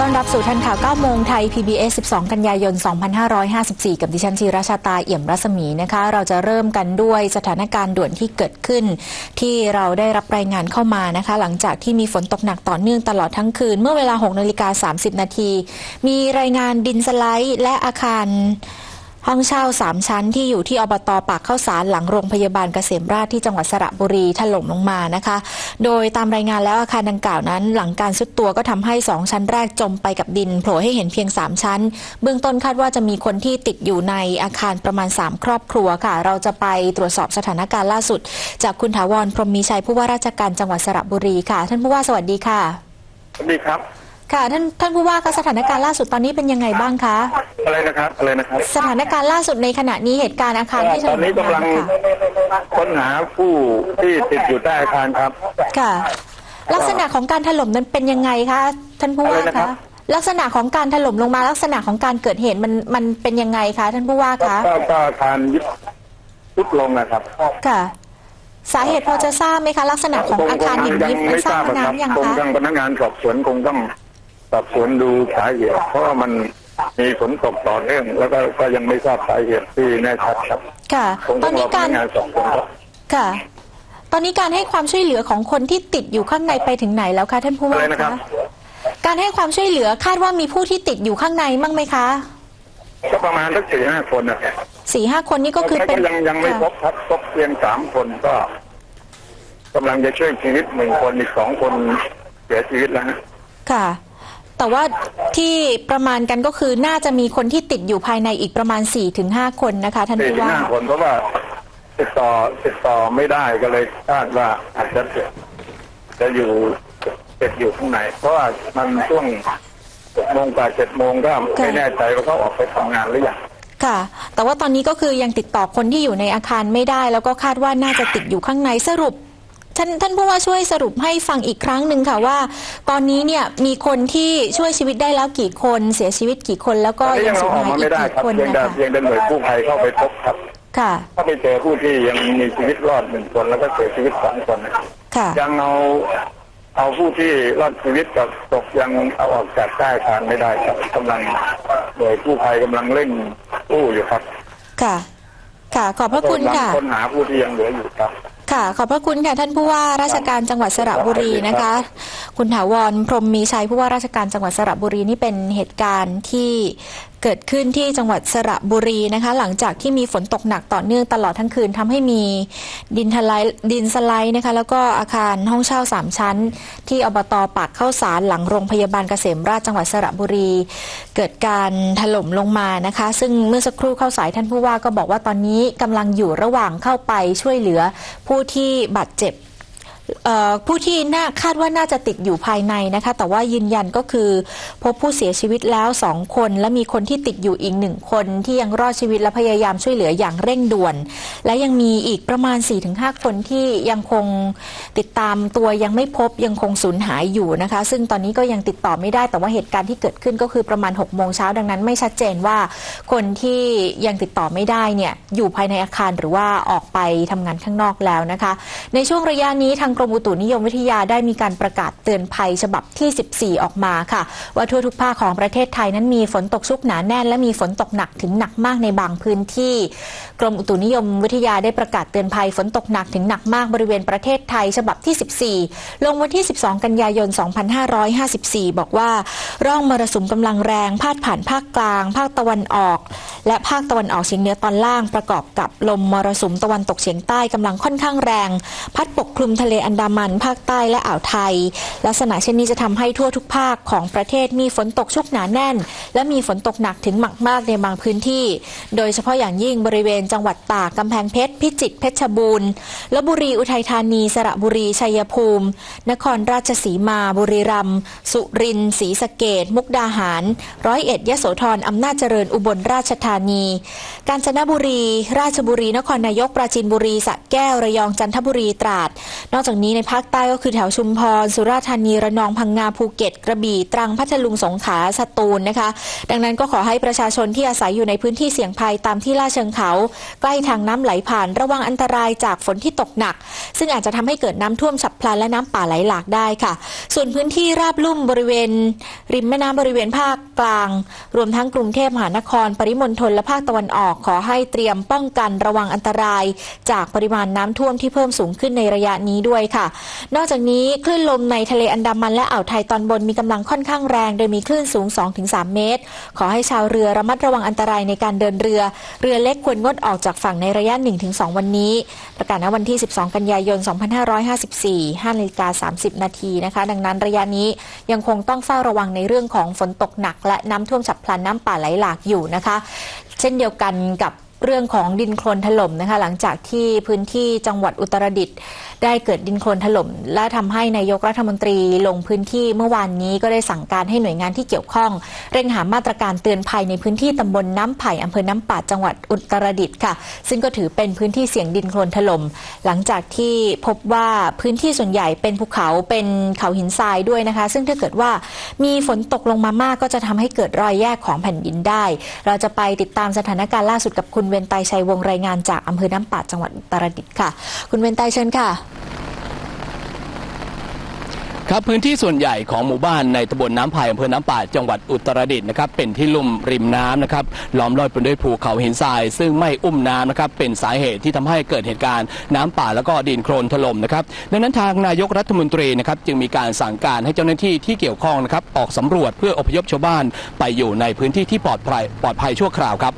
ต้อนรับสู่ทันข่าว9โมงไทย PBS 12 กันยายน 2554 กับดิฉันชีราชาตาเอี่ยมรัศมีนะคะ เราจะเริ่มกันด้วยสถานการณ์ด่วนที่เกิดขึ้น ที่เราได้รับรายงานเข้ามานะคะ หลังจากที่มีฝนตกหนักต่อเนื่องตลอดทั้งคืน เมื่อเวลา6นาฬิกา30 นาที มีรายงานดินสไลด์และอาคาร ห้องเช่าสามชั้นที่อยู่ที่อบตปากเข้าสารหลังโรงพยาบาลเกษมราชที่จังหวัดสระบุรีถล่มลงมานะคะ โดยตามรายงานแล้วอาคารดังกล่าวนั้น หลังการซุดตัวก็ทำให้สองชั้นแรกจมไปกับดินโผล่ให้เห็นเพียงสามชั้น เบื้องต้นคาดว่าจะมีคนที่ติดอยู่ในอาคารประมาณ 3 ครอบครัวค่ะ เราจะไปตรวจสอบสถานการณ์ล่าสุด จากคุณถาวรพรหมมีชัยผู้ว่าราชการจังหวัดสระบุรีค่ะ ท่านผู้ว่าสวัสดีค่ะสวัสดีครับ ค่ะท่านท่านผู้ว่าคะสถานการณ์ล่าสุดตอนนี้เป็นยังไงบ้างคะ อะไรนะครับอะไรนะครับ สถานการณ์ล่าสุดในขณะนี้เหตุการณ์อาคารที่ถตอล่นมนี้ลงกำลัมางค่ะค้นหาผู้ที่ติดอยู่ใต้อาคารครับ ค่ะ ลักษณะของการถล่มนั้นเป็นยังไงคะท่านผู้ว่าอะไรนะครัคะบ ลักษณะของการถล่มลงมาลักษณะของการเกิดเหตุมันมันเป็นยังไงคะท่านผู้ว่าคะก็ก็อาคารยุบยุบลงนะครับค่ะ สาเหตุพอจะทราบไหมคะ ลักษณะของอาคารหินยัยิบมันไม่ททราราบบอะครับน้ำยังคงคะ ทางพนักงานสอบสวนคงต้อง สอบสวนดูสาเหตุเพราะว่ามันมีฝนตกต่อเนื่องแล้วก็ก็ยังไม่ทราบสาเหตุที่แน่ชัดครับ ค่ะคงตต้ออนงรนี้อพกานัรกงานสอบสวนครับค่ะ ตอนนี้การให้ความช่วยเหลือของคนที่ติดอยู่ข้างในไปถึงไหนแล้วคะท่านผู้ว่าอะไรนะครับคะการให้ความช่วยเหลือคาดว่ามีผู้ที่ติดอยู่ข้างในมั้งไหมคะก็ประมาณสักสี่ห้าคนนะครับสี่ห้าคนนี้ก็คือเป็นยังยังไม่พบครับพบเพียงสามคนก็กำลังจะช่วยชีวิตหนึ่งคนอีกสองคนเสียชีวิตแล้วฮะค่ะ แต่ว่าที่ประมาณกันก็คือน่าจะมีคนที่ติดอยู่ภายในอีกประมาณ4ี่ถึงห้าคนนะคะท่านสี่ผู้ถึงว่า ห้าคนเพราะว่าติดต่อติดต่อไม่ได้ก็เลยคาดว่าอาจจะจะอยู่ติดอยู่ข้างในเพราะว่ามันช่วงหกโมงกว่าเจ็ดโมงก็ไม่แน่ใจว่าเขาออกไปทำงานหรือยังค่ะ แต่ว่าตอนนี้ก็คือยังติดต่อคนที่อยู่ในอาคารไม่ได้ แล้วก็คาดว่าน่าจะติดอยู่ข้างในสรุป ท่านท่านผู้ว่าช่วยสรุปให้ฟังอีกครั้งหนึ่งค่ะว่า ตอนนี้เนี่ยมีคนที่ช่วยชีวิตได้แล้วกี่คนเสียชีวิตกี่คนแล้วตก็อนนี้ยัยังงสูเอาญออกหายมาอีไม่กได้กี่ครับคนเพียงนะแต่คะเพียงแต่หน่วยกู้ภัยเข้าไปพบครับ ค่ะถ้าไปเจอผู้ที่ยังมีชีวิตรอดหนึ่งคนแล้วก็เสียชีวิตสองคนนะครับค่ะ ยังเอาเอาผู้ที่รอดชีวิตกับตกยังเอาออกจากใต้อาคารไม่ได้ครับกำลังหน่วยกู้ภัยกำลังเร่งกู้อยู่ครับค่ะ ค่ะ ขอบพระคุณกำลังค่ะ ค้นหาผู้ที่ยังเหลืออยู่ครับ ค่ะ ขอบพระคุณค่ะท่านผู้ว่าราชการจังหวัดสระบุรีนะคะ คุณถาวรพรหมมีชัยผู้ว่าราชการจังหวัดสระบุรีนี่เป็นเหตุการณ์ที่ เกิดขึ้นที่จังหวัดสระบุรีนะคะ หลังจากที่มีฝนตกหนักต่อเนื่องตลอดทั้งคืนทำให้มีดินทลายดินสไลด์นะคะ แล้วก็อาคารห้องเช่าสามชั้น ที่อบตปากเข้าสารหลังโรงพยาบาลเกษมราชจังหวัดสระบุรี เกิดการถล่มลงมานะคะ ซึ่งเมื่อสักครู่เข้าสายท่านผู้ว่าก็บอกว่าตอนนี้กำลังอยู่ระหว่างเข้าไปช่วยเหลือผู้ที่บาดเจ็บ ผู้ที่น่าคาดว่าน่าจะติดอยู่ภายในนะคะ แต่ว่ายืนยันก็คือ พบผู้เสียชีวิตแล้วสองคน และมีคนที่ติดอยู่อีกหนึ่งคนที่ยังรอดชีวิตและพยายามช่วยเหลืออย่างเร่งด่วน และยังมีอีกประมาณ 4-5 คนที่ยังคงติดตามตัวยังไม่พบยังคงสูญหายอยู่นะคะ ซึ่งตอนนี้ก็ยังติดต่อไม่ได้ แต่ว่าเหตุการณ์ที่เกิดขึ้นก็คือประมาณ6โมงเช้าดังนั้น ไม่ชัดเจนว่าคนที่ยังติดต่อไม่ได้เนี่ยอยู่ภายในอาคารหรือว่าออกไปทำงานข้างนอกแล้วนะคะ ในช่วงระยะนี้ทางกรมอุตุนิยมวิทยาได้มีการประกาศเตือนภัยฉบับที่ 14 ออกมาค่ะ ว่าทั่วทุกภาคของประเทศไทยนั้นมีฝนตกชุกหนาแน่น และมีฝนตกหนักถึงหนักมากในบางพื้นที่ กรมอุตุนิยมวิทยาได้ประกาศเตือนภัยฝนตกหนักถึงหนักมากบริเวณประเทศไทยฉบับที่ 14 ลงวันที่ 12 กันยายน 2554 บอกว่า ร่องมรสุมกำลังแรงพาดผ่านภาคกลาง ภาคตะวันออก และภาคตะวันออกเฉียงเหนือตอนล่างประกอบกับลมมรสุมตะวันตกเฉียงใต้กำลังค่อนข้างแรง พัดปกคลุมทะเลอันดามัน ภาคใต้และอ่าวไทย ลักษณะเช่นนี้จะทำให้ทั่วทุกภาคของประเทศมีฝนตกชุกหนาแน่น และมีฝนตกหนักถึงหนักมากในบางพื้นที่ โดยเฉพาะอย่างยิ่งบริเวณจังหวัดตากกำแพงเพชร พิจิตรเพชรบูรณ์ลบบุรีอุทัยธานี สระบุรี ชัยภูมิ นครราชสีมา บุรีรัมย์สุรินทร์ศรีสะเกดมุกดาหาร ร้อยเอ็ดยโสธรอำนาจเจริญอุบลราชธานี กาญจนบุรี ราชบุรี นครนายกปราจีนบุรีสระแก้วระยองจันทบุรีตราด นอกจากากนี้ในภาคใต้ก็คือแถวชุมพร สุราษฎร์ธานีระนองพังงาภูเก็ต กระบี่ตรังพัทลุงสงขลาสตูลนะคะ ดังนั้นก็ขอให้ประชาชนที่อาศัยอยู่ในพื้นที่เสี่ยงภัยตามที่ลาดเชิงเขา ใกล้ทางน้ำไหลผ่านระวังอันตรายจากฝนที่ตกหนัก ซึ่งอาจจะทำให้เกิดน้ำท่วมฉับพลันและน้ำป่าไหลหลากได้ค่ะ ส่วนพื้นที่ราบลุ่มบริเวณ ริมแม่น้ำบริเวณภาคกลาง รวมทั้งกรุงเทพมหานคร ปริมณฑลและภาคตะวันออก ขอให้เตรียมป้องกันระวังอันตราย จากปริมาณน้ำท่วมที่เพิ่มสูงขึ้นในระยะนี้ด้วยค่ะ นอกจากนี้คลื่นลมในทะเลอันดามันและอ่าวไทยตอนบนมีกำลังค่อนข้างแรง โดยมีคลื่นสูง 2-3 เมตร ขอให้ชาวเรือระมัดระวังอันตรายในการเดินเรือ เรือเล็กควรงดออกจากฝั่งในระยะ 1-2 วันนี้ ประกาศณวันที่ 12 กันยายน 2554 5นาฬิกา30 นาทีนะคะ ดังนั้นระยะนี้ยังคงต้องเฝ้าระวังในเรื่องของฝนตกหนัก และน้ำท่วมฉับพลันน้ำป่าไหลหลากอยู่นะคะ เช่นเดียวกันกับเรื่องของดินโคลนถล่มนะคะ หลังจากที่พื้นที่จังหวัดอุตรดิตถ์ ได้เกิดดินโคลนถล่มและทำให้นายกรัฐมนตรีลงพื้นที่เมื่อวานนี้ก็ได้สั่งการให้หน่วยงานที่เกี่ยวข้อง เร่งหามาตรการเตือนภัยในพื้นที่ตำบลน้ำไผ่อำเภอน้ำป่าจังหวัดอุตรดิตถ์ค่ะ ซึ่งก็ถือเป็นพื้นที่เสี่ยงดินโคลนถล่มหลังจากที่พบว่าพื้นที่ส่วนใหญ่เป็นภูเขาเป็นเขาหินทรายด้วยนะคะ ซึ่งถ้าเกิดว่ามีฝนตกลงมามากก็จะทำให้เกิดรอยแยกของแผ่นดินได้ เราจะไปติดตามสถานการณ์ล่าสุดกับคุณเวนไตชัยวงรายงานจากอำเภอน้ำป่าจังหวัดอุตรดิตถ์ค่ะ คุณเวนไตเชิญค่ะ ครับพื้นที่ส่วนใหญ่ของหมู่บ้านในตำบลน้ำไผ่อำเภอน้ำป่าจังหวัดอุตรดิตถ์นะครับเป็นที่ลุ่มริมน้ำนะครับล้อมรอบไปด้วยภูเขาหินทราย ซึ่งไม่อุ้มน้ำนะครับเป็นสาเหตุที่ทำให้เกิดเหตุการณ์น้ำป่าแล้วก็ดินโคลนถล่มนะครับดังนั้นทางนายกรัฐมนตรีนะครับจึงมีการสั่งการให้เจ้าหน้าที่ที่เกี่ยวข้องนะครับออกสำรวจเพื่ออพยพชาวบ้าน ไปอยู่ในพื้นที่ที่ปลอดภัยปลอดภัยชั่วคราวครับ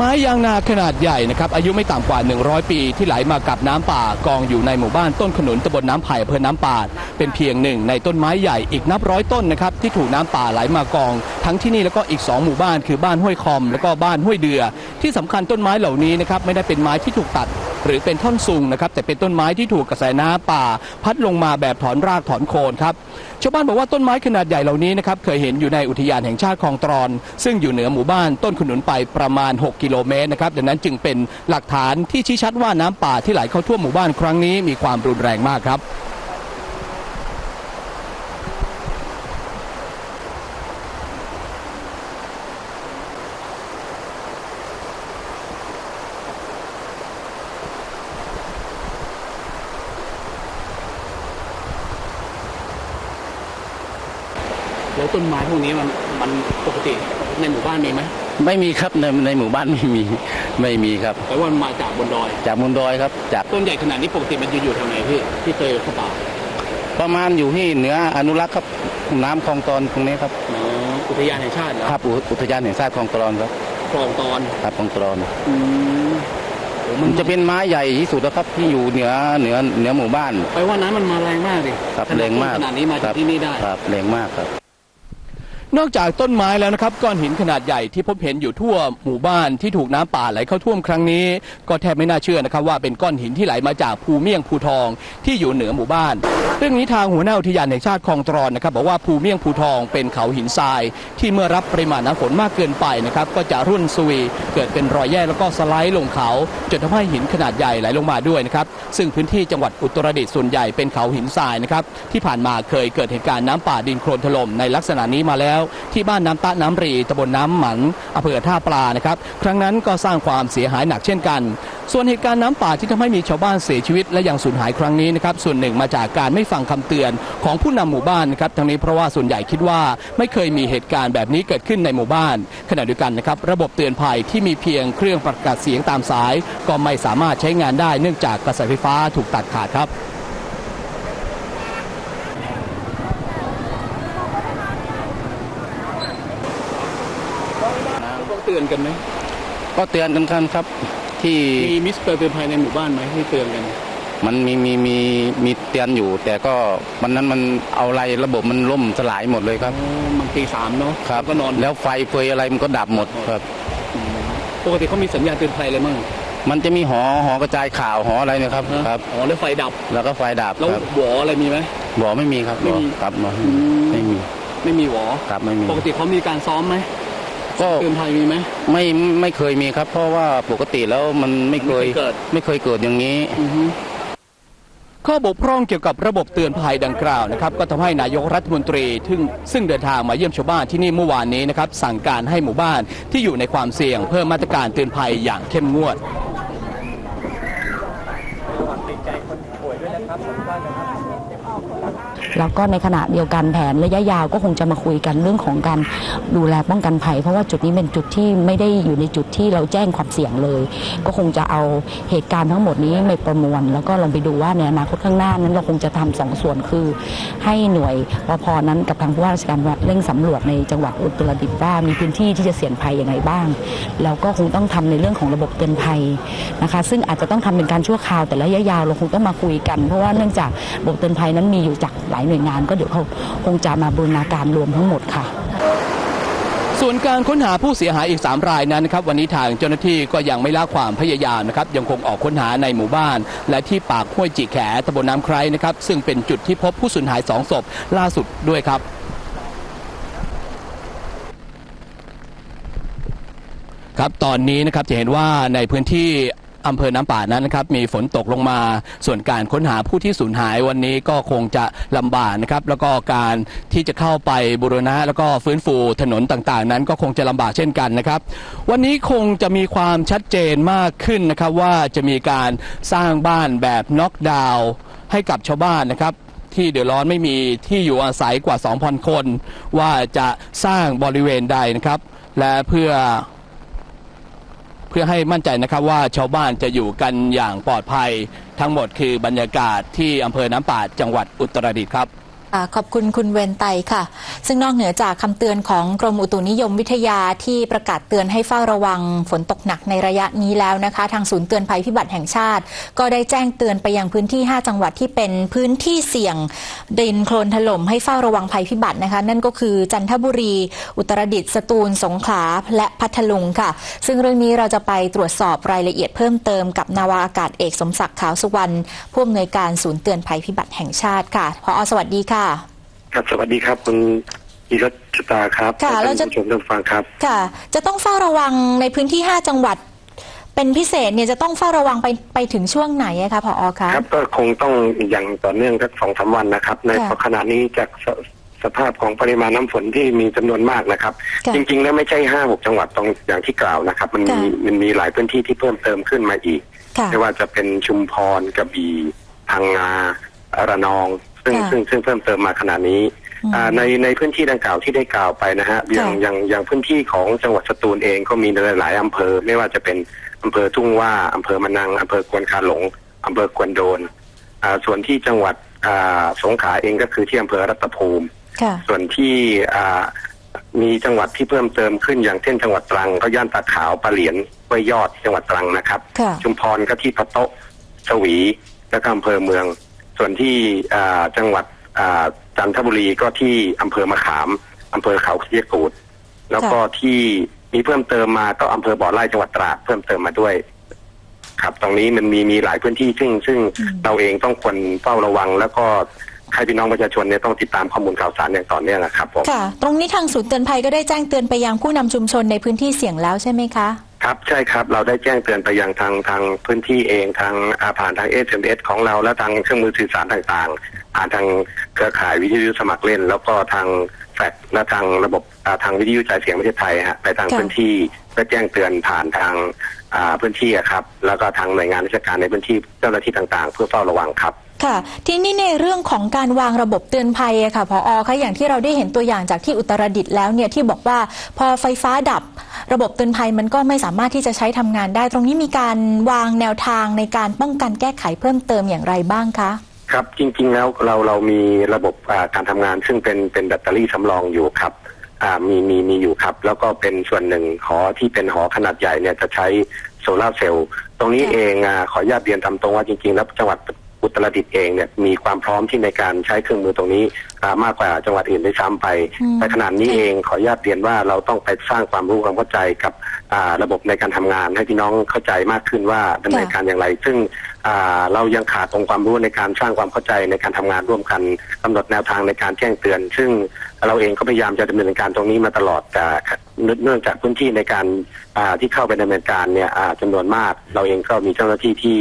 ไม้ยางนาขนาดใหญ่นะครับอายุไม่ต่ำกว่า 100 ปี ที่ไหลมากับน้ำป่ากองอยู่ในหมู่บ้านต้นขนุนตำบลน้ำไผ่อำเภอน้ำป่า เป็นเพียงหนึ่งในต้นไม้ใหญ่อีกนับร้อยต้นนะครับที่ถูกน้ำป่าไหลมากอง ทั้งที่นี่แล้วก็อีก 2 หมู่บ้านคือบ้านห้วยคอม แล้วก็บ้านห้วยเดือ ที่สำคัญต้นไม้เหล่านี้นะครับไม่ได้เป็นไม้ที่ถูกตัดหรือเป็นท่อนซุงนะครับแต่เป็นต้นไม้ที่ถูกกระแสน้ำป่า พัดลงมาแบบถอนรากถอนโคนครับชาวบ้านบอกว่าต้นไม้ขนาดใหญ่เหล่านี้นะครับเคยเห็นอยู่ในอุทยานแห่งชาติคลองตรอน ซึ่งอยู่เหนือหมู่บ้านต้นขนุนไปประมาณ 6 กิโลเมตรนะครับดังนั้นจึงเป็นหลักฐานที่ชี้ชัดว่าน้ำป่าที่ไหลเข้าท่วมหมู่บ้านครั้งนี้มีความรุนแรงมากครับ แล้ วต้นไม้พวกนี้มันมันปกติในหมู่บ้านมีไหมไม่มีครับในในหมู่บ้านไม่มีไม่มีครับแต่ว่ามันมาจากบนดอย จากมุนดอยครับ จากต้นใหญ่ขนาดนี้ปกติมันจะอยู่แถวไหนพี่ที่เคยเข้าป่าประมาณอยู่ที่เหนืออนุรักษ์ครับน้ำคลองตอนตรงนี้ครับอ๋ออุทยานแห่งชาติเหรอภาพอุทยานแห่งชาติคลองตอนครับคลองตอนครับคลองตอนอืมโอ้มัมันนจะเป็นไม้ใหญ่ที่สุดแล้วครับที่อยู่เหนือเหนือเหนือหมู่บ้านไปว่าน้ำมันมาแรงมากดิครับขนาดแรงมากขนาดนี้มาคจากรับที่นี่ได้ครับแรงมากครับ นอกจากต้นไม้แล้วนะครับก้อนหินขนาดใหญ่ที่พบเห็นอยู่ทั่วหมู่บ้านที่ถูกน้ำป่าไหลเข้าท่วมครั้งนี้ ก็แทบไม่น่าเชื่อนะครับว่าเป็นก้อนหินที่ไหลมาจากภูเมี่ยงภูทองที่อยู่เหนือหมู่บ้าน เรื่องนี้ทางหัวหน้าอุทยานแห่งชาติคลองตรอนนะครับบอกว่าภูเมี่ยงภูทองเป็นเขาหินทราย ที่เมื่อรับปริมาณน้ำฝนมากเกินไปนะครับก็จะรุ่นซุยเกิดเป็นรอยแยกแล้วก็สไลด์ลงเขาจนทำให้หินขนาดใหญ่ไหลลงมาด้วยนะครับซึ่งพื้นที่จังหวัดอุตรดิตถ์ส่วนใหญ่เป็นเขาหินทรายนะครับที่ผ่านมาเคยเกิดเหตุการณ์น้ำป่าดินโคลนถล่มในลักษณะนี้มาแล้วที่บ้านน้ำตะน้ำรีตำบลน้ำหมันอำเภอท่าปลานะครับ ครั้งนั้นก็สร้างความเสียหายหนักเช่นกัน ส่วนเหตุการณ์น้ำป่าที่ทำให้มีชาวบ้านเสียชีวิตและยังสูญหายครั้งนี้นะครับส่วนหนึ่งมาจากการไม่ฟังคำเตือนของผู้นำหมู่บ้านนะครับทั้งนี้เพราะว่าส่วนใหญ่คิดว่าไม่เคยมีเหตุการณ์แบบนี้เกิดขึ้นในหมู่บ้าน ขณะเดียวกันนะครับระบบเตือนภัยที่มีเพียงเครื่องประกาศเสียงตามสาย ก็ไม่สามารถใช้งานได้เนื่องจากกระแสไฟฟ้าถูกตัดขาดครับ ต้องเตือน กันไหมก็เตือนกันครับครับที่มีมิสเตอร์เตือนภัยในหมู่บ้านไหมที่เตือนกัน มันมีมีมีมีเตือนอยู่ แต่ก็วันนั้นมันเอาอะไรระบบมันล่มสลายหมดเลยครับมันตีสามเนาะครับก็นอนแล้วไฟเฟยอะไรมันก็ดับหมดครับปกติเขามีสัญญาณเตือนภัยอะไรมั่งมันจะมีหอหอกระจายข่าวหออะไรเนะครับครับอ๋อแล้วไฟดับแล้วก็ไฟดับแล้วครับหวออะไรมีไหมบ่อไม่มีครับไม่มีบ่อครับบ่ออืมไม่มีไม่มีหวอครับไม่มีปกติเขามีการซ้อมไหม ก็เตือนภัยมีไหมไม่ไม่เคยมีครับ เพราะว่าปกติแล้วมันไม่เคยไม่เคยเกิดไม่เคยเกิดอย่างนี้อือฮึข้อบกพร่องเกี่ยวกับระบบเตือนภัยดังกล่าวนะครับก็ทำให้นายกรัฐมนตรีซึ่งซึ่งเดินทางมาเยี่ยมชาวบ้านที่นี่เมื่อวานนี้นะครับสั่งการให้หมู่บ้านที่อยู่ในความเสี่ยงเพิ่มมาตรการเตือนภัยอย่างเข้มงวด แล้วก็ในขณะเดียวกันแผนระยะยาวก็คงจะมาคุยกันเรื่องของการดูแลป้องกันภัย เพราะว่าจุดนี้เป็นจุดที่ไม่ได้อยู่ในจุดที่เราแจ้งความเสี่ยงเลย ก็คงจะเอาเหตุการณ์ทั้งหมดนี้มาประมวล แล้วก็ลองไปดูว่าในอนาคตข้างหน้านั้นเราคงจะทำสองส่วนคือ ให้หน่วยปพนั้นกับทางผู้ว่าราชการวัดเร่งสำรวจในจังหวัดอุตรดิตถ์ว่ามีพื้นที่ที่จะเสี่ยงภัยอย่างไรบ้างแล้วก็คงต้องทำในเรื่องของระบบเตือนภัยนะคะ ซึ่งอาจจะต้องทำเป็นการชั่วคราวแต่ระยะยาวเราคงต้องมาคุยกัน เพราะว่าเนื่องจากระบบเตือนภัยนั้นมีอยู่จากหลายหน่วยงานก็เดี๋ยวเขาคงจะมาบูรณาการรวมทั้งหมดค่ะส่วนการค้นหาผู้เสียหายอีก 3 รายนั้นนะครับวันนี้ทางเจ้าหน้าที่ก็ยังไม่ละความพยายามนะครับยังคงออกค้นหาในหมู่บ้าน และที่ปากห้วยจีแขตำบลน้ำไคร้นะครับซึ่งเป็นจุดที่พบผู้สูญหายสองศพล่าสุดด้วยครับครับตอนนี้นะครับจะเห็นว่าในพื้นที่ อำเภอน้ำป่านั้นนะครับมีฝนตกลงมา ส่วนการค้นหาผู้ที่สูญหายวันนี้ก็คงจะลำบากนะครับ แล้วก็การที่จะเข้าไปบูรณะ แล้วก็ฟื้นฟูถนนต่างๆ นั้นก็คงจะลำบากเช่นกันนะครับ วันนี้คงจะมีความชัดเจนมากขึ้นนะครับว่าจะมีการสร้างบ้านแบบน็อกดาวน์ให้กับชาวบ้านนะครับที่เดือดร้อนไม่มีที่อยู่อาศัยกว่า 2,000 คน ว่าจะสร้างบริเวณใดนะครับ และเพื่อ เพื่อให้มั่นใจนะครับว่าชาวบ้านจะอยู่กันอย่างปลอดภัย ทั้งหมดคือบรรยากาศที่อำเภอน้ำปาดจังหวัดอุตรดิตถ์ครับ ขอบคุณคุณเวนไตค่ะ ซึ่งนอกเหนือจากคำเตือนของกรมอุตุนิยมวิทยาที่ประกาศเตือนให้เฝ้าระวังฝนตกหนักในระยะนี้แล้วนะคะ ทางศูนย์เตือนภัยพิบัติแห่งชาติ ก็ได้แจ้งเตือนไปยังพื้นที่ 5 จังหวัดที่เป็นพื้นที่เสี่ยงดินโคลนถล่มให้เฝ้าระวังภัยพิบัตินะคะ นั่นก็คือจันทบุรี อุตรดิตถ์สตูลสงขลาและพัทลุงค่ะ ซึ่งเรื่องนี้เราจะไปตรวจสอบรายละเอียดเพิ่มเติมกับนาวาอากาศเอกสมศักดิ์ขาวสุวรรณผู้อำนวยการศูนย์เตือนภัยพิบัติแห่งชาติค่ะพอสวัสดีค่ะครับสวัสดีครับคุณอิรัชตาครับค่ะและเราจะท่านผู้ชมท่านผู้ฟังครับ ค่ะ จะต้องเฝ้าระวังในพื้นที่ 5 จังหวัด เป็นพิเศษเนี่ยจะต้องเฝ้าระวังไปไปถึงช่วงไหนอะคะพออคะครับก็คงต้องอย่างต่อเนื่องสักสองสามวันนะครับ ในค่ะขณะนี้จากสสภาพของปริมาณน้ำฝนที่มีจำนวนมากนะครับค่ะจริง ๆ แล้วไม่ใช่ห้าหกจังหวัดตรงอย่างที่กล่าวนะครับ มันมีค่ะมันมีหลายพื้นที่ที่เพิ่มเติมขึ้นมาอีกค่ะไม่ว่าจะเป็นชุมพรกระบี่พังงาระนอง ซึ่งค่ะซึ่งซึ่งเพิ่มเติมมาขณะนี้อืมอ่าในในพื้นที่ดังกล่าวที่ได้กล่าวไปนะฮะอย่างค่ะอย่างอย่างพื้นที่ของจังหวัดสตูลเองก็มีในหลายๆอำเภอ ไม่ว่าจะเป็นอำเภอทุ่งว่าอำเภอมะนังอำเภอควนคาหลงอำเภอควนโดนอ่าส่วนที่จังหวัดอ่าสงขลาเองก็คือที่อำเภอรัตภูมิค่ะส่วนที่อ่ามีจังหวัดที่เพิ่มเติมขึ้นอย่างเช่นจังหวัดตรังก็ย่านตาขาวปะเหลียนห้วยยอดจังหวัดตรังนะครับค่ะชุมพรก็ที่พะโต๊ะสวี และก็อำเภอเมือง ส่วนที่อ่าจังหวัดอ่าจันทบุรีก็ที่อำเภอมะขามอำเภอเขาเคียกูดแล้วก็ที่มีเพิ่มเติมมาก็อำเภอบ่อไร่จังหวัดตราดเพิ่มเติมมาด้วย ครับ ตรงนี้มันมีมีหลายพื้นที่ซึ่ง ซึ่งอืมเราเองต้องควรเฝ้าระวัง แล้วก็ให้พี่น้องประชาชนเนี่ยต้องติดตามข้อมูลข่าวสารอย่างต่อเนื่องนะครับผมค่ะ ตรงนี้ทางศูนย์เตือนภัยก็ได้แจ้งเตือนไปยังผู้นำชุมชนในพื้นที่เสี่ยงแล้วใช่ไหมคะ ครับใช่ครับเราได้แจ้งเตือนไปยังทางทางพื้นที่เองทางอาผ่านทาง SMS ของเราและทางเครื่องมือสื่อสารต่างๆ ผ่านทางเครือข่ายวิทยุสมัครเล่น แล้วก็ทางแฟลและทางระบบทางวิทยุจ่ายเสียงประเทศไทยฮะไปทางพื้นที่เพื่อแจ้งเตือนผ่านทางพื้นที่ครับ แล้วก็ทางหน่วยงานราชการในพื้นที่เจ้าหน้าที่ต่างๆ เพื่อเฝ้าระวังครับ ค่ะ ทีนี้ในเรื่องของการวางระบบเตือนภัยอะค่ะพออคะอย่างที่เราได้เห็นตัวอย่างจากที่อุตรดิตถ์แล้วเนี่ยที่บอกว่าพอไฟฟ้าดับระบบเตือนภัยมันก็ไม่สามารถที่จะใช้ทำงานได้ ตรงนี้มีการวางแนวทางในการป้องกันแก้ไขเพิ่มเติมอย่างไรบ้างคะ ครับจริงๆ แล้วเราเรามีระบบอ่าการทำงาน ซึ่งเป็นเป็นแบตเตอรี่สำรองอยู่ครับอ่ามีมีมีอยู่ครับ แล้วก็เป็นส่วนหนึ่งหอที่เป็นหอขนาดใหญ่เนี่ยจะใช้โซลาร์เซลล์ตรงนี้ค่ะ เองอ่าขออนุญาตเรียนตามตรงว่าจริงๆ แล้วจังหวัด อุตรดิตถ์เองเนี่ยมีความพร้อมที่ในการใช้เครื่องมือตรงนี้อ่ามากกว่าจังหวัดอื่นได้วยซ้ำไปอืมแต่ขนาดนี้ค่ะเองขออนุญาตเรียนว่าเราต้องไปสร้างความรู้ความเข้าใจกับอ่าระบบในการทำงานให้พี่น้องเข้าใจมากขึ้นว่าดำเนินการอย่างไร ซึ่งอ่าเรายังขาดองค์ความรู้ในการสร้างความเข้าใจในการทำงานร่วมกันกำหนดแนวทางในการแจ้งเตือน ซึ่งเราเองก็พยายามจะดำเนินการตรงนี้มาตลอดแต่เนื่องจากพื้นที่ในการอ่าที่เข้าไปดำเนินการเนี่ยอ่าจำนวนมาก เราเองก็มีเจ้าหน้าที่ที่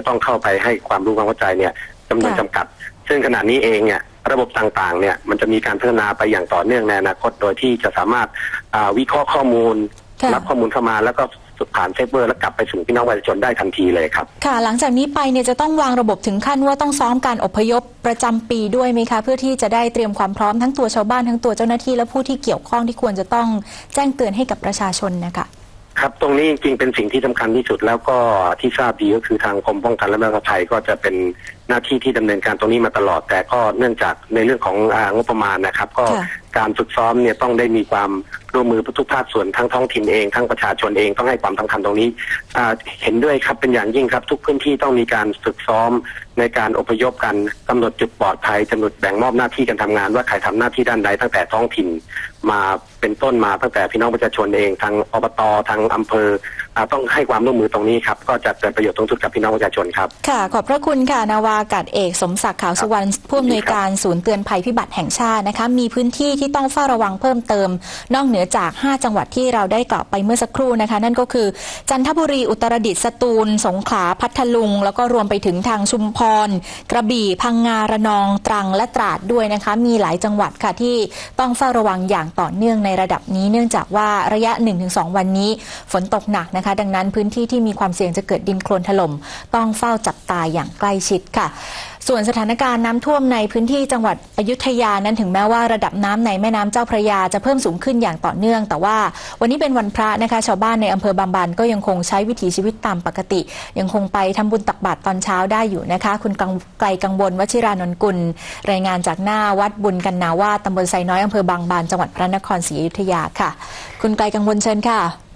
จะต้องเข้าไปให้ความรู้ความเข้าใจเนี่ยจำนวนค่ะจำกัด ซึ่งขณะนี้เองเนี่ยระบบต่างๆ เนี่ยมันจะมีการพัฒนาไปอย่างต่อเนื่องในอนาคต โดยที่จะสามารถอ่าวิเคราะห์ข้อมูลค่ะรับข้อมูลเข้ามาแล้วก็ผ่านเซฟเวอร์แล้วกลับไปสู่พี่น้องประชาชนได้ทันทีเลยครับ ค่ะ หลังจากนี้ไปเนี่ยจะต้องวางระบบถึงขั้นว่าต้องซ้อมการอพยพประจำปีด้วยไหมคะ เพื่อที่จะได้เตรียมความพร้อมทั้งตัวชาวบ้านทั้งตัวเจ้าหน้าที่และผู้ที่เกี่ยวข้องที่ควรจะต้องแจ้งเตือนให้กับประชาชนนะคะ ครับตรงนี้จริงๆเป็นสิ่งที่สำคัญที่สุดแล้วก็ที่ทราบดีก็คือทางกรมป้องกันและบรรเทาภัยก็จะเป็นหน้าที่ที่ดำเนินการตรงนี้มาตลอด แต่ก็เนื่องจากในเรื่องของงบประมาณนะครับ ก็ การฝึกซ้อมเนี่ยต้องได้มีความร่วมมือทุกภาคส่วนทั้งท้องถิ่นเองทั้งประชาชนเองต้องให้ความสำคัญตรงนี้เห็นด้วยครับเป็นอย่างยิ่งครับ ทุกพื้นที่ต้องมีการฝึกซ้อมในการอพยพกันกำหนดจุดปลอดภัยกำหนดแบ่งมอบหน้าที่กันทำงาน ว่าใครทำหน้าที่ด้านใดตั้งแต่ท้องถิ่น มาเป็นต้นมาตั้งแต่พี่น้องประชาชนเองทางอบตทางอำเภอ ต้องให้ความร่วมมือตรงนี้ครับ ก็จะเกิดประโยชน์ตรงสุดกับพี่น้องประชาชนครับ ค่ะ ขอบพระคุณค่ะนาวากาศเอกสมศักดิ์ขาวสุวรรณผู้อำนวยการศูนย์เตือนภัยพิบัติแห่งชาตินะคะ มีพื้นที่ที่ต้องเฝ้าระวังเพิ่มเติม นอกเหนือจาก 5 จังหวัดที่เราได้กล่าวไปเมื่อสักครู่นะคะ นั่นก็คือ จันทบุรีอุตรดิตถ์สตูล สงขลาพัทลุง แล้วก็รวมไปถึงทางชุมพร กระบี่พังงาระนองตรังและตราดด้วยนะคะ มีหลายจังหวัดค่ะที่ต้องเฝ้าระวังอย่างต่อเนื่องในระดับนี้ เนื่องจากว่าระยะ 1-2 วันนี้ ฝนตกหนักนะคะดังนั้นพื้นที่ที่มีความเสี่ยงจะเกิดดินโคลนถล่มต้องเฝ้าจับตาอย่างใกล้ชิดค่ะ ส่วนสถานการณ์น้ำท่วมในพื้นที่จังหวัดอยุธยานั้นถึงแม้ว่าระดับน้ำในแม่น้ำเจ้าพระยาจะเพิ่มสูงขึ้นอย่างต่อเนื่อง แต่ว่าวันนี้เป็นวันพระนะคะชาวบ้านในอำเภอบางบานก็ยังคงใช้วิถีชีวิตตามปกติ ยังคงไปทำบุญตักบาตรตอนเช้าได้อยู่นะคะ คุณกงไกลกังวลวชิรานนกุล รายงานจากหน้าวัดบุญกันนาวาสตำบลไซน้อยอำเภอบางบานจังหวัดพระนครศรีอยุธยาค่ะ คุณไกลกังวลเชิญค่ะ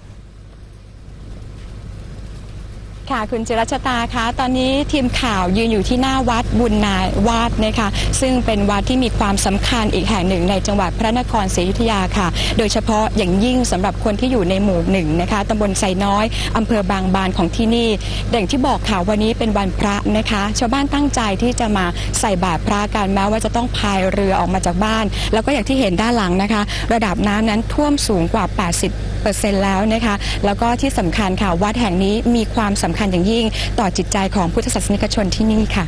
ค่ะคุณจิรัชตาคะตอนนี้ทีมข่าวยืนอยู่ที่หน้าวัดบุญนาวาดนะคะซึ่งเป็นวัดที่มีความสำคัญอีกแห่งหนึ่งในจังหวัดพระนครศรีอยุธยาค่ะ โดยเฉพาะอย่างยิ่งสำหรับคนที่อยู่ในหมู่หนึ่งนะคะตำบลไซน้อยอำเภอบางบานของที่นี่อย่างที่บอกค่ะวันนี้เป็นวันพระนะคะ ชาวบ้านตั้งใจที่จะมาใส่บาตรพระกันแม้ว่าจะต้องพายเรือออกมาจากบ้าน แล้วก็อย่างที่เห็นด้านหลังนะคะ ระดับน้ำนั้นท่วมสูงกว่า 80เปอร์เซ็นต์แล้วนะคะแล้วก็ที่สำคัญค่ะวัดแห่งนี้มีความสำำคัญอย่างยิ่งต่อจิตใจของพุทธศาสนิกชนที่นี่ค่ะ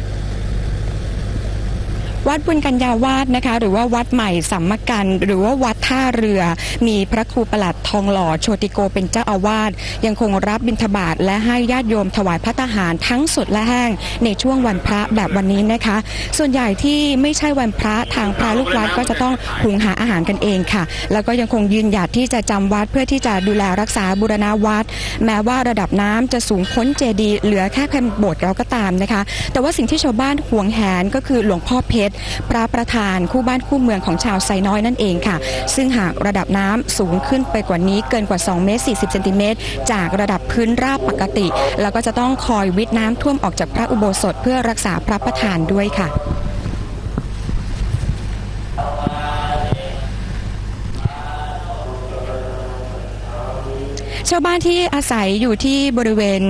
วัดบุญกัญญาวาสนะคะ หรือว่าวัดใหม่สัมมกันหรือว่าวัดท่าเรือ มีพระครูประหลัดทองหล่อโชติโกเป็นเจ้าอาวาสยังคงรับบิณฑบาตและให้ญาติโยมถวายพระทหารทั้งสดและแห้งในช่วงวันพระแบบวันนี้นะคะ ส่วนใหญ่ที่ไม่ใช่วันพระทางพระลูกวัดก็จะต้องหุงหาอาหารกันเองค่ะ แล้วก็ยังคงยืนหยัดที่จะจำวัดเพื่อที่จะดูแลรักษาบูรณาวัด แม้ว่าระดับน้ำจะสูงพ้นเจดีเหลือแค่เพียงโบสถ์เราก็ตามนะคะ แต่ว่าสิ่งที่ชาวบ้านห่วงแหนก็คือหลวงพ่อเพชรพระประธานคู่บ้านคู่เมืองของชาวไซน้อยนั่นเองค่ะ ซึ่งหากระดับน้ำสูงขึ้นไปกว่านี้เกินกว่า 2 เมตร 40 เซนติเมตร จากระดับพื้นราบปกติ แล้วก็จะต้องคอยวิทน้ำท่วมออกจากพระอุโบสถเพื่อรักษาพระประธานด้วยค่ะชาวบ้านที่อาศัยอยู่ที่บริเวณ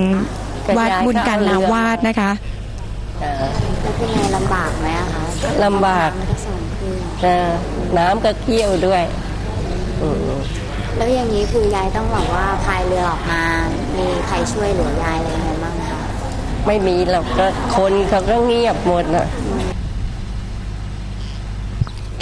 วัดบุญการนาวาสนะคะแล้วเป็นไงลำบากไหมอะคะ ลำบากไม่ได้ส่งคืนเออน้ำก็เกี้ยวด้วยอืมแล้วอย่างนี้คือยายต้องแบบว่าพายเรือออกมา มีใครช่วยเหลือยายอะไรยังไงบ้างคะไม่มีหรอกก็คนเขาก็เงียบหมดนะ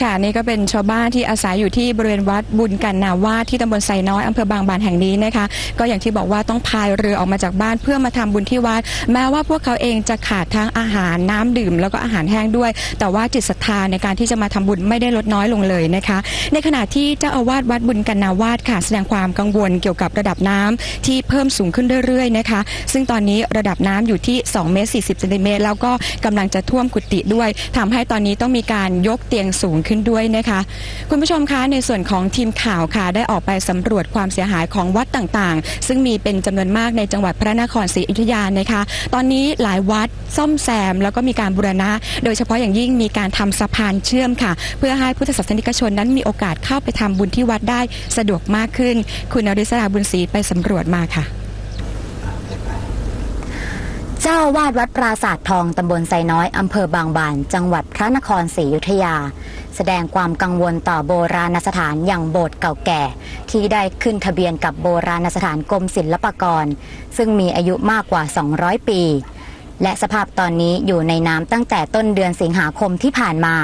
ค่ะนี่ก็เป็นชาวบ้านที่อาศัยอยู่ที่บริเวณวัดบุญกันนาวาที่ตำบลไซน้อยอำเภอบางบานแห่งนี้นะคะ ก็อย่างที่บอกว่าต้องพายเรือออกมาจากบ้านเพื่อมาทำบุญที่วัด แม้ว่าพวกเขาเองจะขาดทั้งอาหารน้ำดื่ม แล้วก็อาหารแห้งด้วย แต่ว่าจิตศรัทธาในการที่จะมาทำบุญไม่ได้ลดน้อยลงเลยนะคะ ในขณะที่เจ้าอาวาสวัดบุญกันนาวาสค่ะ แสดงความกังวลเกี่ยวกับระดับน้ำที่เพิ่มสูงขึ้นเรื่อยๆนะคะ ซึ่งตอนนี้ระดับน้ำอยู่ที่2เมตร40เซนติเมตรแล้วก็กำลังจะท่วมกุฏิด้วยทำให้ตอนนี้ต้องมีการยกเตียงสูงขึ้นด้วยนะคะ คุณผู้ชมคะในส่วนของทีมข่าวค่ะได้ออกไปสำรวจความเสียหายของวัดต่างๆ ซึ่งมีเป็นจำนวนมากในจังหวัดพระนครศรีอยุธยานะคะ ตอนนี้หลายวัดซ่อมแซม แล้วก็มีการบูรณะ โดยเฉพาะอย่างยิ่งมีการทำสะพานเชื่อมค่ะ เพื่อให้พุทธศาสนิกชนนั้นมีโอกาสเข้าไปทำบุญที่วัดได้สะดวกมากขึ้น คุณนริศราบุญศรีไปสำรวจมาค่ะ เจ้าวาดวัดปราสาททองตำบลไซน้อยอำเภอบางบาน จังหวัดพระนครศรีอยุธยา แสดงความกังวลต่อโบราณสถานอย่างโบสถ์เก่าแก่ ที่ได้ขึ้นทะเบียนกับโบราณสถานกรมศิลปากร ซึ่งมีอายุมากกว่า 200 ปี และสภาพตอนนี้อยู่ในน้ำตั้งแต่ต้นเดือนสิงหาคมที่ผ่านมา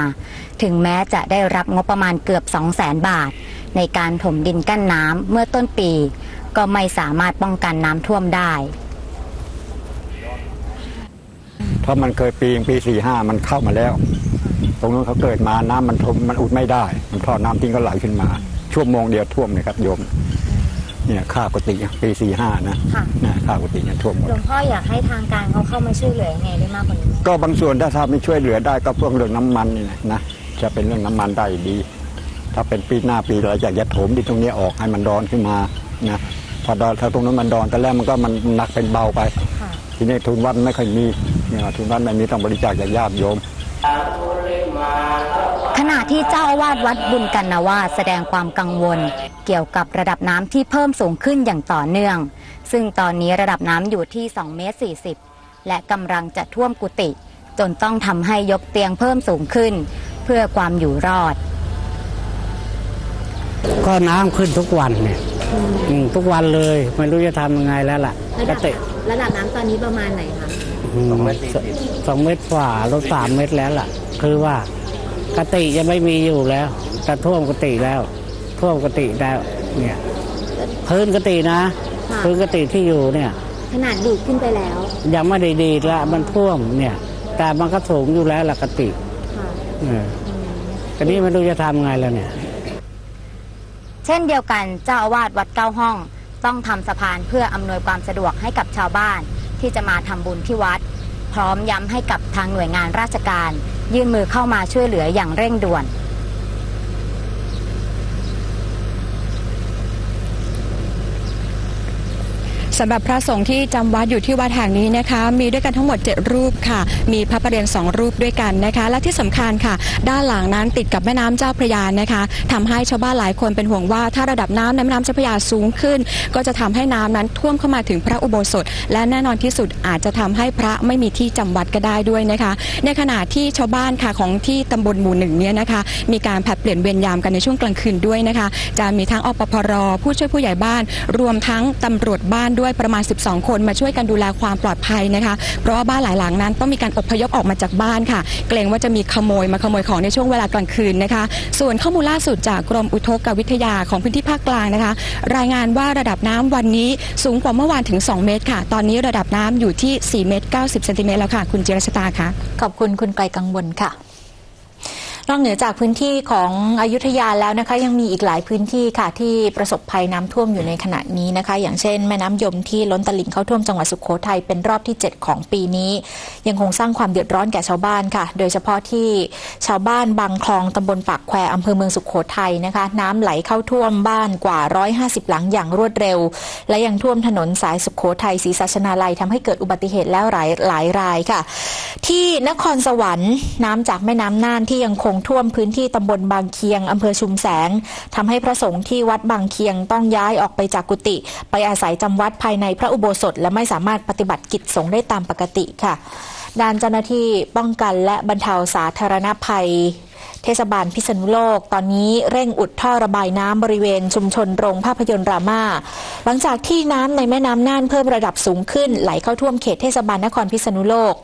ถึงแม้จะได้รับงบประมาณเกือบ 2 0 0แสนบาท ในการถมดินกั้นน้ำเมื่อต้นปี ก็ไม่สามารถป้องกันน้ำท่วมได้ เพราะมันเคยปีปีสี่ห้ามันเข้ามาแล้ว ตรงนู้นเขาเกิดมาน้ำมันทมมันอุดไม่ได้ มันท่อน้ำทิ้งก็ไหลขึ้นมา ชั่วโมงเดียวท่วมเลยครับโยมเนี่ยค่ากุฏิปีสี่ห้านะค่ะนะค่ากุฏิเนี่ยท่วมหมดหลวงพ่ออยากให้ทางการเขาเข้ามาช่วยเหลือยังไงได้มากกว่านี้ก็บางส่วนถ้าทำไม่ช่วยเหลือได้ก็พวกเรื่องน้ำมันนี่นะนะจะเป็นเรื่องน้ำมันได้ดี ถ้าเป็นปีหน้าปีเราอยากจะโถมที่ตรงนี้ออกให้มันดอนขึ้นมานะพอดอนถ้าตรงนั้นมันดอนแต่แรกมันก็มันหนักเป็นเบาไปค่ะ ทีนี้ทุนวัดไม่ค่อยมีเนี่ยทุนวัดไม่มีต้องบริจาคจากญาติโยมขณะที่เจ้าอาวาสวัดบุญกันนาวาสแสดงความกังวล เกี่ยวกับระดับน้ำที่เพิ่มสูงขึ้นอย่างต่อเนื่อง ซึ่งตอนนี้ระดับน้ำอยู่ที่2เมตร40 และกำลังจะท่วมกุฏิจนต้องทำให้ยกเตียงเพิ่มสูงขึ้น เพื่อความอยู่รอด ก็น้ำขึ้นทุกวันเนี่ย อืมทุกวันเลยไม่รู้จะทำยังไงแล้วล่ะก็ติระดับน้ำตอนนี้ประมาณไหนคะสองเมตรสองเมตรกว่าลดสามเมตรแล้วล่ะ คือว่ากติจะไม่มีอยู่แล้วจะท่วมกติแล้ว ท่วมกติแล้วเนี่ย พื้นกตินะค่ะพื้นกติที่อยู่เนี่ย ขนาดดีขึ้นไปแล้วยังไม่ได้ดีดละมันท่วมเนี่ย แต่มันก็สูงอยู่แล้วล่ะกติค่ะเออทีนี้ไม่รู้จะทำไงแล้วเนี่ย เช่นเดียวกันเจ้าอาวาสวัดเก้าห้อง ต้องทำสะพานเพื่ออำนวยความสะดวกให้กับชาวบ้าน ที่จะมาทำบุญที่วัด พร้อมย้ำให้กับทางหน่วยงานราชการ ยื่นมือเข้ามาช่วยเหลืออย่างเร่งด่วน สำหรับพระสงฆ์ที่จำวัดอยู่ที่วัดแห่งนี้นะคะ มีด้วยกันทั้งหมด 7 รูปค่ะ มีพระประเรียน2รูปด้วยกันนะคะ และที่สำคัญค่ะ ด้านหลังนั้นติดกับแม่น้ำเจ้าพระยานะคะทำให้ชาวบ้านหลายคนเป็นห่วงว่า ถ้าระดับน้ำในแม่น้ำเจ้าพระยาสูงขึ้น ก็จะทำให้น้ำนั้นท่วมเข้ามาถึงพระอุโบสถ และแน่นอนที่สุดอาจจะทำให้พระไม่มีที่จำวัดก็ได้ด้วยนะคะ ในขณะที่ชาวบ้านค่ะของที่ตำบลหมู่หนึ่งเนี่ยนะคะ มีการผัดเปลี่ยนเวรยามกันในช่วงกลางคืนด้วยนะคะ จะมีทั้งอปพรผู้ช่วยผู้ใหญ่บ้าน รวมทั้งตำรวจบ้านด้วยประมาณ 12 คนมาช่วยกันดูแลความปลอดภัยนะคะ เพราะว่าบ้านหลายหลังนั้นต้องมีการอพยพออกมาจากบ้านค่ะ เกรงว่าจะมีขโมยมาขโมยของในช่วงเวลากลางคืนนะคะ ส่วนข้อมูลล่าสุดจากกรมอุทกวิทยาของพื้นที่ภาคกลางนะคะ รายงานว่าระดับน้ำวันนี้สูงกว่าเมื่อวานถึง 2 เมตรค่ะ ตอนนี้ระดับน้ำอยู่ที่ 4 เมตร 90 เซนติเมตรแล้วค่ะ คุณจิรชตาค่ะ ขอบคุณคุณไกลกังวลค่ะ นอกเหนือจากพื้นที่ของอยุธยาแล้วนะคะ ยังมีอีกหลายพื้นที่ค่ะที่ประสบภัยน้ำท่วมอยู่ในขณะนี้นะคะ อย่างเช่น แม่น้ำยมที่ล้นตลิ่งเข้าท่วมจังหวัดสุโขทัยเป็นรอบที่ 7 ของปีนี้ ยังคงสร้างความเดือดร้อนแก่ชาวบ้านค่ะ โดยเฉพาะที่ชาวบ้านบางคลองตำบลปากแควอำเภอเมืองสุโขทัยนะคะ น้ำไหลเข้าท่วมบ้านกว่า 150 หลังอย่างรวดเร็ว และยังท่วมถนนสายสุโขทัยศรีสัชนาลัยทำให้เกิดอุบัติเหตุแล้วหลายหลายรายค่ะ ที่นครสวรรค์น้ำจากแม่น้ำน่านที่ยังคงท่วมพื้นที่ตำบลบางเคียงอำเภอชุมแสงทำให้พระสงฆ์ที่วัดบางเคียงต้องย้ายออกไปจากกุฏิไปอาศัยจำวัดภายในพระอุโบสถ และไม่สามารถปฏิบัติกิจสงฆ์ได้ตามปกติค่ะด้านเจ้าหน้าที่ป้องกันและบรรเทาสาธารณภัยเทศบาลพิษณุโลก ตอนนี้เร่งอุดท่อระบายน้ำบริเวณชุมชนโรงภาพยนตร์รามา หลังจากที่น้ำในแม่น้ำน่านเพิ่มระดับสูงขึ้นไหลเข้าท่วมเขตเทศบาลนครพิษณุโลก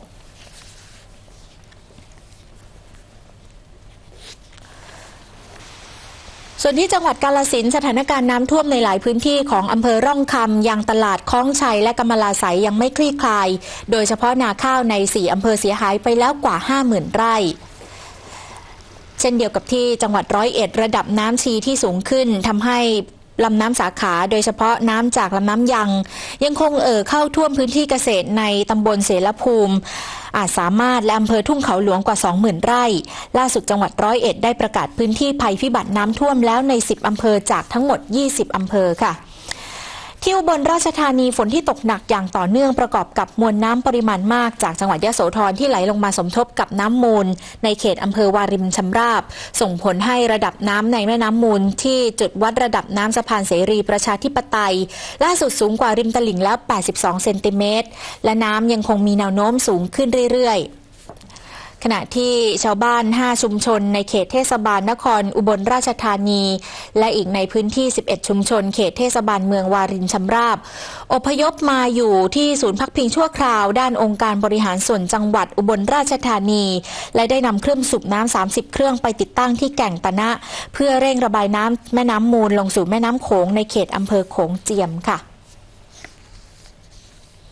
ส่วนที่จังหวัดกาลสินสถานการณ์น้ำท่วมในหลายพื้นที่ของอำเภอร่องคำยังตลาดคล้องชัยและกำมะลาไสยยังไม่คลี่คลาย โดยเฉพาะนาข้าวในสี่อำเภอเสียหายไปแล้วกว่า 50,000 ไร่เช่นเดียวกับที่จังหวัดร้อยเอ็ดระดับน้ำชีที่สูงขึ้นทำให้ ลำน้ำสาขาโดยเฉพาะน้ำจากลำน้ำยัง ยังคงเอ่อเข้าท่วมพื้นที่เกษตรในตำบลเสรภูมิ อาจสามารถและอำเภอทุ่งเขาหลวงกว่า 20,000 ไร่ ล่าสุดจังหวัดร้อยเอ็ดได้ประกาศพื้นที่ภัยพิบัติน้ำท่วมแล้วใน 10อำเภอจากทั้งหมด 20อำเภอค่ะ ที่อุบลราชธานีฝนที่ตกหนักอย่างต่อเนื่องประกอบกับมวลน้ำปริมาณมากจากจังหวัดยะโสธรที่ไหลลงมาสมทบกับน้ำมูล ในเขตอำเภอวารินชำราบ ส่งผลให้ระดับน้ำในแม่น้ำมูล ที่จุดวัดระดับน้ำสะพานเสรีประชาธิปไตย ล่าสุดสูงกว่าริมตลิ่งแล้ว 82 เซนติเมตรและน้ำยังคงมีแนวโน้มสูงขึ้นเรื่อยๆ ขณะที่ชาวบ้าน 5 ชุมชน ในเขตเทศบาลนครอุบลราชธานี และอีกในพื้นที่ 11 ชุมชน เขตเทศบาลเมืองวารินชำราบ อพยพมาอยู่ที่ศูนย์พักพิงชั่วคราว ด้านองค์การบริหารส่วนจังหวัดอุบลราชธานี และได้นำเครื่องสูบน้ำ 30 เครื่องไปติดตั้งที่แก่งตะนะ เพื่อเร่งระบายน้ำแม่น้ำมูลลงสู่แม่น้ำโขงในเขตอำเภอโขงเจียมค่ะ